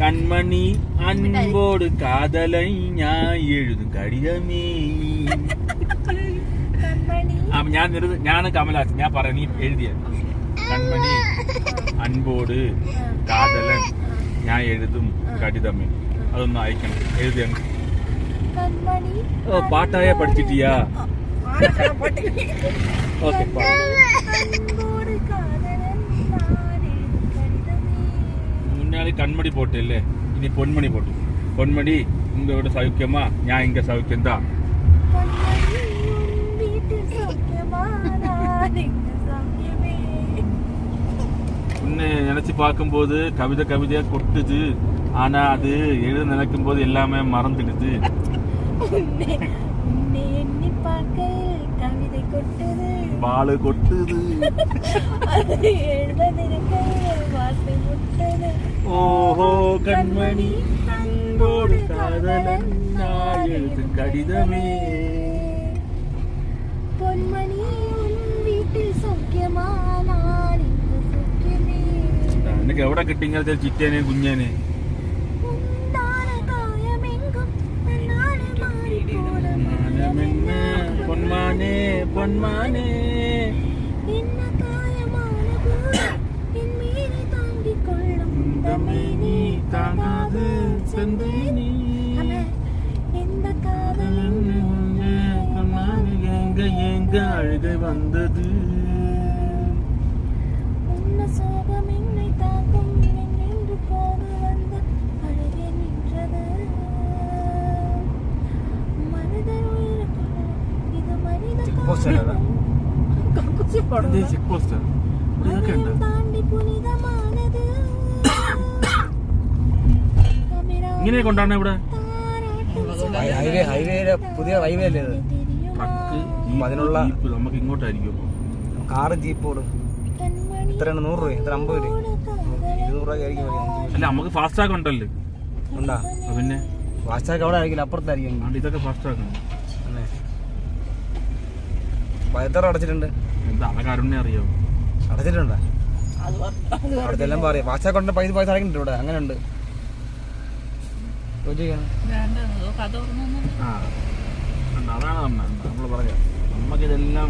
കൺമണി അൻപോട് കാതലൈ ഞാൻ എഴുതും ആ, ഞാൻ ഞാൻ കമലാസ് ഞാൻ പറയാം നീ എഴുതിയ. കൺമണി അൻപോട് കാതലൻ ഞാൻ എഴുതും കടിതമേ. അതൊന്ന് അയക്കണം. എഴുതിയ ഓ പാട്ടായ പഠിച്ചിട്ടിയാ. ഓക്കെ മുന്നാളി കൺമണി പോട്ടല്ലേ ഇനി പൊന്മണി പോട്ട് പൊന്മണി உங்களோட சௌக்கியமா ഞാൻ இங்க சௌக்கியம் தான் കൺമണി ഉൻ വീട്ടിൽ സൗഖ്യമാ നാടിന്റെ സൗഖ്യമേ உன்னை நினைச்சு பார்க்கும்போது கவிதை கவிதையா கொட்டுது ஆனா அது எழுத நினைக்கும் போது எல்லாமே மறந்துடுது உன்னை உன்னை எண்ணி பார்க்கையில் വാൾ കൊട്ടത്. ഓഹോ കൺമണി കടിതമേ പൊന്മണി വീട്ടിൽ സൗഖ്യമാനാണ് എവിടെ കിട്ടിങ്ങനെ ചിറ്റേനെ കുഞ്ഞേനെ? தமேனி தாங்காது செந்தேனி எந்த காதலின் எங்க எங்க அழுகை வந்தது. உன்ன சோகம் என்னை தாக்கும் ഇങ്ങനെ കൊണ്ടാണ് ഇവിടെ? ഹൈവേ ഹൈവേയിലെ പുതിയ ഹൈവേ അല്ലേ ഇത്? ട്രക്ക് അതിനുള്ള നമുക്ക് ഇങ്ങോട്ടായിരിക്കും കാറ് ജീപ്പോട് ഇത്രയാണ് നൂറ് രൂപ ഇത്ര അമ്പത് രൂപ. ഇരുന്നൂറ് രൂപ ആയിരിക്കും അല്ല നമുക്ക് ഫാസ്റ്റ് ടാക്ക് ഉണ്ടല്ലേ? ഉണ്ടാ? പിന്നെ? ഫാസ്റ്റ് ടാക്ക് അവിടെ ആയിരിക്കില്ല അപ്പുറത്തായിരിക്കും. ഇതൊക്കെ ഫാസ്റ്റ് ട്രാക്ക് അപ്പൊ അടച്ചിട്ടുണ്ട്. അറിയാവോ അടച്ചിട്ടുണ്ടോ? അവിടുത്തെ എല്ലാം പറയാം. വാച്ചാക്കൊണ്ട് പൈസ പൈസ അടക്കുന്നുണ്ട് ഇവിടെ. അങ്ങനെ ഉണ്ട് അതാണ് നമ്മൾ പറയാം. നമുക്കിതെല്ലാം